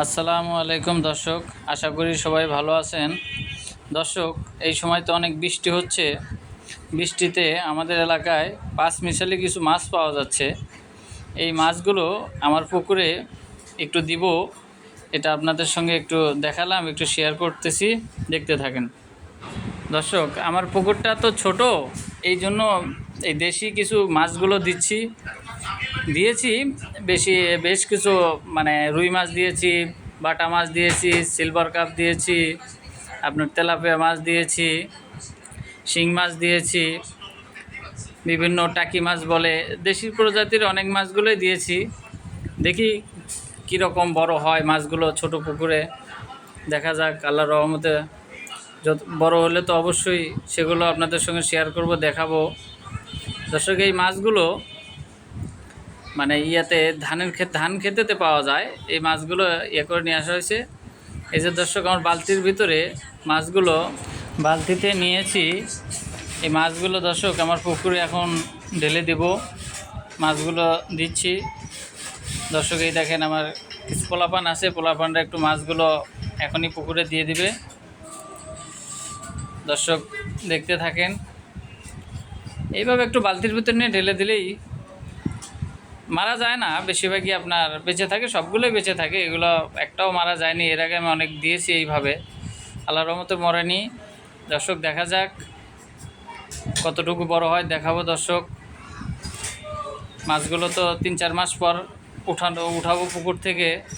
আসসালামু আলাইকুম দর্শক, আশা করি সবাই ভালো আছেন। দর্শক, এই সময় তো অনেক বৃষ্টি হচ্ছে। বৃষ্টিতে আমাদের এলাকায় পাঁচ মিশালি কিছু মাছ পাওয়া যাচ্ছে। এই মাছগুলো আমার পুকুরে একটু দিব। এটা আপনাদের সঙ্গে একটু দেখালাম, একটু শেয়ার করতেছি, দেখতে থাকেন। দর্শক, আমার পুকুরটা তো ছোট এই জন্য এই দেশি কিছু মাছগুলো দিচ্ছি। দিয়েছি, বেশি, বেশ কিছু মানে রুই মাছ দিয়েছি, বাটা মাছ দিয়েছি সিলভার কাপ দিয়েছি, আপনার তেলাপিয়া মাছ দিয়েছি, শিং মাছ দিয়েছি, বিভিন্ন টাকি মাছ বলে, দেশি প্রজাতির অনেক মাছগুলোই দিয়েছি। দেখি কীরকম বড় হয় মাছগুলো ছোট পুকুরে, দেখা যাক আল্লাহ রহমতে, যত বড় হলে তো অবশ্যই সেগুলো আপনাদের সঙ্গে শেয়ার করব, দেখাবো। দর্শক, এই মাছগুলো মানে ইয়াতে ধানের ক্ষেত ধান খেতেতে পাওয়া যায়। এই মাছগুলো ইয়ে করে নিয়ে আসা হয়েছে। এই যে দর্শক, আমার বালতির ভিতরে মাছগুলো, বালতিতে নিয়েছি। এই মাছগুলো দর্শক, আমার পুকুরে এখন ঢেলে দেব। মাছগুলো দিচ্ছি। দর্শক, এই দেখেন আমার কিছু পোলাপান আছে। পোলাপানরা একটু মাছগুলো এখনই পুকুরে দিয়ে দিবে। দর্শক, দেখতে থাকেন। এইভাবে একটু বালতির ভিতর নিয়ে ঢেলে দিলেই মারা যায় না, বেশিরভাগই আপনার বেঁচে থাকে, সবগুলোই বেঁচে থাকে, এগুলো একটাও মারা যায়নি, এর আগে আমি অনেক দিয়েছি এইভাবে। আল্লাহ রহমতে মরেনি। দর্শক, দেখা যাক কতটুকু বড় হয়, দেখাবো দর্শক। মাছগুলো তো তিন চার মাস পর উঠানো, উঠাবো পুকুর থেকে।